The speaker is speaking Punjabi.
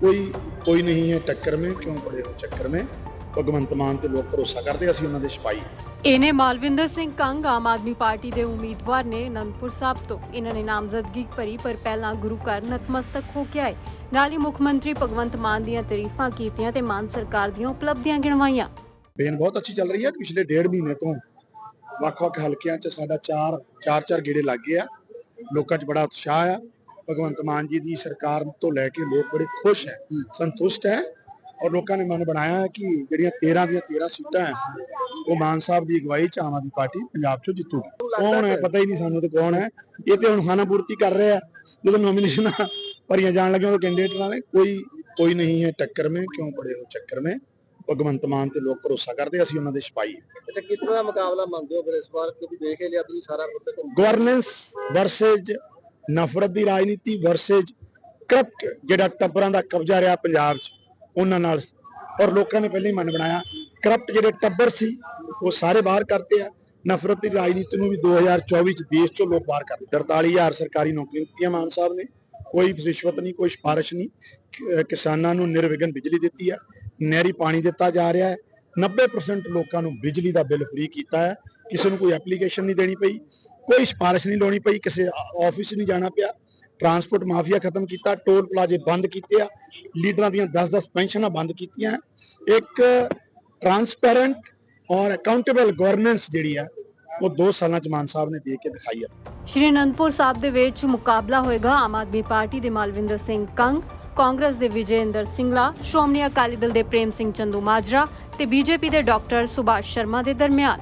कोई कोई नहीं है टक्कर में क्यों पड़े हो चक्कर में ਭਗਵੰਤ ਮਾਨ ਤੇ ਲੋਕ ਭਰੋਸਾ ਕਰਦੇ ਅਸੀਂ ਉਹਨਾਂ ਦੇ ਸਿਪਾਹੀ ਇਹਨੇ ਮਾਲਵਿੰਦਰ ਸਿੰਘ ਕੰਗ ਆਮ ਆਦਮੀ ਪਾਰਟੀ ਦੇ ਉਮੀਦਵਾਰ ਨੇ ਅਨੰਦਪੁਰ ਸਾਹਿਬ ਤੋਂ ਇਹਨਾਂ ਨੇ ਨਾਮਜ਼ਦਗੀ ਭਰੀ ਪਰ ਪਹਿਲਾਂ ਗੁਰੂ ਘਰ ਨਤਮਸਤਕ ਹੋ ਕੇ ਆਏ ਨਾਲ ਹੀ ਮੁੱਖ ਮੰਤਰੀ ਭਗਵੰਤ ਮਾਨ ਦੀਆਂ ਤਾਰੀਫਾਂ ਕੀਤੀਆਂ ਤੇ ਮਾਨ ਸਰਕਾਰ ਦੀਆਂ ਉਪਲਬਧੀਆਂ ਗਿਣਵਾਈਆਂ ਬੇਨ ਬਹੁਤ ਅੱਛੀ ਚੱਲ ਰਹੀ ਹੈ ਪਿਛਲੇ ਡੇਢ ਮਹੀਨੇ ਤੋਂ ਵੱਖ-ਵੱਖ ਹਲਕਿਆਂ 'ਚ ਸਾਡਾ ਚਾਰ ਚਾਰ ਚਾਰ ਗੇੜੇ ਲੱਗ ਗਏ ਆ ਲੋਕਾਂ 'ਚ ਬੜਾ ਉਤਸ਼ਾਹ ਆ ਭਗਵੰਤ ਮਾਨ ਜੀ ਦੀ ਸਰਕਾਰ ਤੋਂ ਲੈ ਕੇ ਲੋਕ ਬੜੇ ਖੁਸ਼ ਹੈ ਸੰਤੁਸ਼ਟ ਹੈ ਔਰ ਲੋਕਾਂ ਨੇ ਮਨ ਬਣਾਇਆ ਹੈ ਕਿ ਜਿਹੜੀਆਂ 13 ਦੀਆਂ 13 ਸੀਟਾਂ ਹੈ ਉਹ ਮਾਨ ਸਾਹਿਬ ਦੀ ਅਗਵਾਈ ਚ ਆਮ ਆਦਮੀ ਪਾਰਟੀ ਪੰਜਾਬ ਚੋਂ ਜਿੱਤੂਗੀ। ਕੌਣ ਹੈ ਪਤਾ ਹੀ ਨਹੀਂ ਸਾਨੂੰ ਤੇ ਕੌਣ ਹੈ। ਇਹ ਤੇ ਹੁਣ ਖਾਨਾਪੂਰਤੀ ਕਰ ਰਿਹਾ ਜਦੋਂ ਨੋਮੀਨੇਸ਼ਨ ਭਰੀਆਂ ਜਾਣ ਲੱਗੀਆਂ ਉਹ ਕੈਂਡੀਡੇਟ ਨਾਲੇ ਕੋਈ ਕੋਈ ਨਹੀਂ ਹੈ ਟੱਕਰ ਮੇ ਕਿਉਂ ਪੜੇ ਹੋ ਚੱਕਰ ਮੇ? ਭਗਵੰਤ ਮਾਨ ਤੇ ਲੋਕ ਭਰੋਸਾ ਕਰਦੇ ਅਸੀਂ ਉਹਨਾਂ ਦੇ ਸਿਪਾਹੀ ਅੱਛਾ ਕਿਸ ਤਰ੍ਹਾਂ ਦਾ ਮੁਕਾਬਲਾ ਮੰਨਦੇ ਹੋ ਫਿਰ ਇਸ ਵਾਰ? ਕਿਉਂਕਿ ਦੇਖ ਲਿਆ ਤੁਸੀਂ ਸਾਰਾ ਕੁਝ। ਗਵਰਨੈਂਸ ਵਰਸਸ ਨਫ਼ਰਤ ਦੀ ਰਾਜਨੀਤੀ ਵਰਸੇਜ ਕਰਪਟ ਜਿਹੜਾ ਟੱਬਰਾਂ ਦਾ ਕਬਜ਼ਾ ਰਿਹਾ ਪੰਜਾਬ 'ਚ, ਉਹਨਾਂ ਨਾਲ। ਔਰ ਲੋਕਾਂ ਨੇ ਪਹਿਲਾਂ ਹੀ ਮਨ ਬਣਾਇਆ ਕਰਪਟ ਜਿਹੜੇ ਟੱਬਰ ਸੀ, ਉਹ ਸਾਰੇ ਬਾਹਰ ਕਰਤੇ ਆ। ਨਫ਼ਰਤ ਦੀ ਰਾਜਨੀਤੀ ਨੂੰ ਵੀ 2024 ਚ ਦੇਸ਼ 'ਚੋਂ ਲੋਕ ਬਾਹਰ ਕਰ 43000 ਸਰਕਾਰੀ ਨੌਕਰੀਆਂ ਦਿੱਤੀਆਂ ਮਾਨ ਸਾਹਿਬ ਨੇ। ਕੋਈ ਰਿਸ਼ਵਤ ਨਹੀਂ, ਕੋਈ ਸਿਫਾਰਿਸ਼ ਨਹੀਂ। ਕਿਸਾਨਾਂ ਨੂੰ ਨਿਰਵਿਘਨ ਬਿਜਲੀ ਦਿੱਤੀ ਹੈ ਨਹਿਰੀ ਪਾਣੀ ਦਿੱਤਾ ਜਾ ਰਿਹਾ ਹੈ। 90% ਲੋਕਾਂ ਨੂੰ ਬਿਜਲੀ ਦਾ ਬਿੱਲ ਫ੍ਰੀ ਕੀਤਾ ਹੈ। ਕਿਸੇ ਨੂੰ ਕੋਈ ਐਪਲੀਕੇਸ਼ਨ ਨਹੀਂ ਦੇਣੀ ਪਈ। ਕੋਈ ਸਿਫਾਰਿਸ਼ ਨਹੀਂ ਲਾਉਣੀ ਪਈ, ਕਿਸੇ ਆਫਿਸ ਨਹੀਂ ਜਾਣਾ ਪਿਆ। ਟਰਾਂਸਪੋਰਟ ਮਾਫੀਆ ਖਤਮ ਕੀਤਾ ਟੋਲ ਪਲਾਜ਼ੇ ਬੰਦ ਕੀਤੇ ਆ। ਲੀਡਰਾਂ ਦੀਆਂ 10-10 ਪੈਨਸ਼ਨਾਂ ਬੰਦ ਕੀਤੀਆਂ। ਇੱਕ ਟਰਾਂਸਪੈਰੈਂਟ ਔਰ ਅਕਾਊਂਟੇਬਲ ਗਵਰਨੈਂਸ ਜਿਹੜੀ ਆ, ਉਹ 2 ਸਾਲਾਂ ਚ ਮਾਨ ਸਾਹਿਬ ਨੇ ਦੇ ਕੇ ਦਿਖਾਈ ਆ। ਸ਼੍ਰੀ ਅਨੰਦਪੁਰ ਸਾਹਿਬ ਦੇ ਵਿੱਚ ਮੁਕਾਬਲਾ ਹੋਏਗਾ ਆਮ ਆਦਮੀ ਪਾਰਟੀ ਦੇ ਮਾਲਵਿੰਦਰ ਸਿੰਘ ਕੰਗ, ਕਾਂਗਰਸ ਦੇ ਵਿਜੇਂਦਰ ਸਿੰਗਲਾ, ਸ਼੍ਰੋਮਣੀ ਅਕਾਲੀ ਦਲ ਦੇ ਪ੍ਰੇਮ ਸਿੰਘ ਚੰਦੂ ਮਾਜਰਾ ਤੇ ਬੀਜੇਪੀ ਦੇ ਡਾਕਟਰ ਸੁਭਾਸ਼ ਸ਼ਰਮਾ ਦੇ ਦਰਮਿਆਨ।